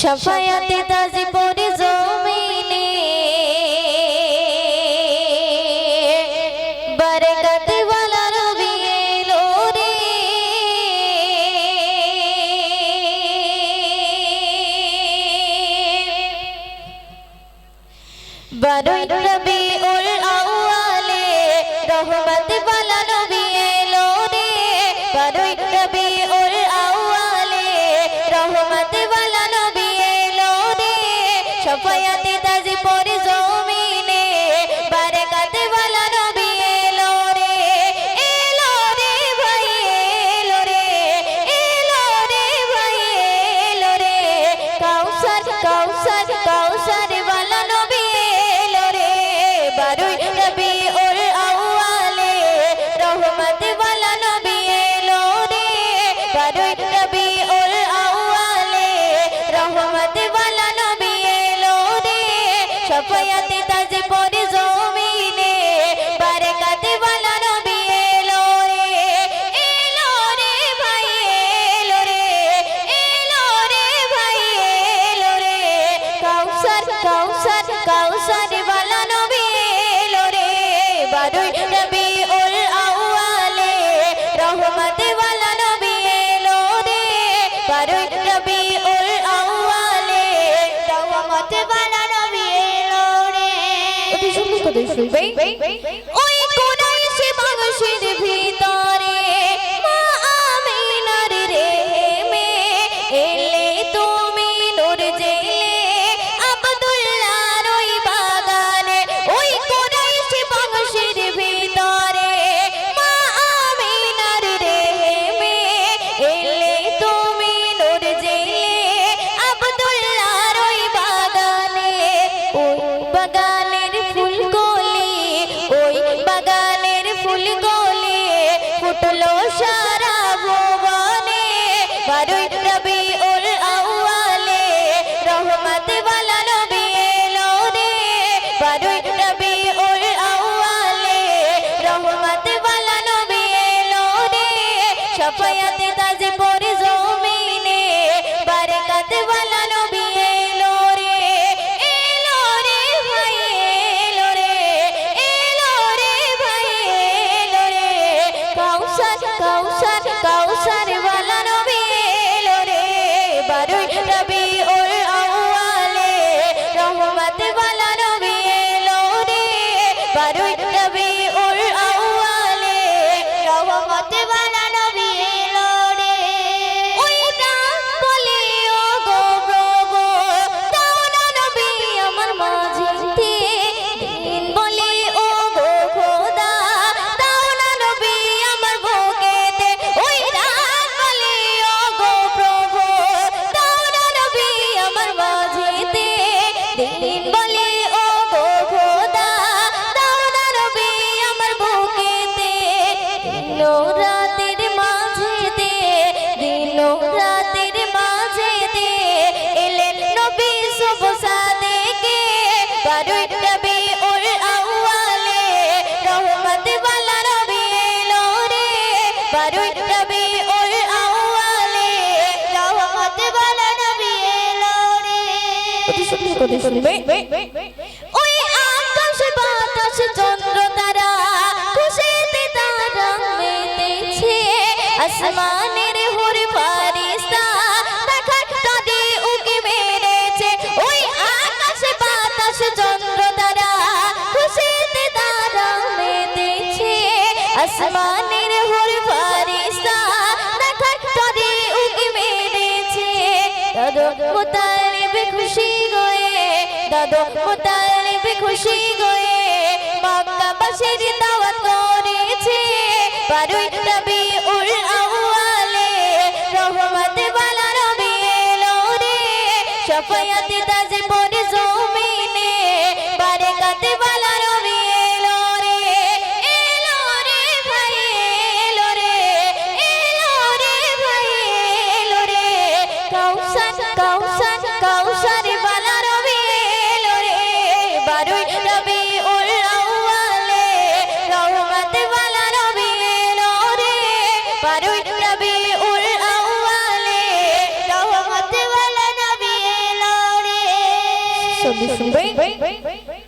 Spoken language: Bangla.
সফায়াতে তাজি পরে জমিনে বরকত ওয়ালা রবি এলো রে। বারোই রবি উল আউয়ালে রহমত ওয়ালা রবি এলো রে। বারোই রবি উল আউয়ালে রহমত Yeah. শিখবে? ওই কোরআন সে বাংলা সারা ভুবনে বারুই দারুণ ওই আকাশ বাতাস চন্দ্র তারা খুশিতে তারা আসমানের হোর ফারিস্তা দেখা তরে উকি মেরেছে। দাদু মোতালিবে খুশি গয়ে দাদু মোতালিবে খুশি গয়ে মক্কা বাসের দাওয়াত করেছে। বারুই নবী উল আউয়ালে, রহমত বালা রবি এলো রে। সফায়াতে Bem, bem, bem, bem, bem.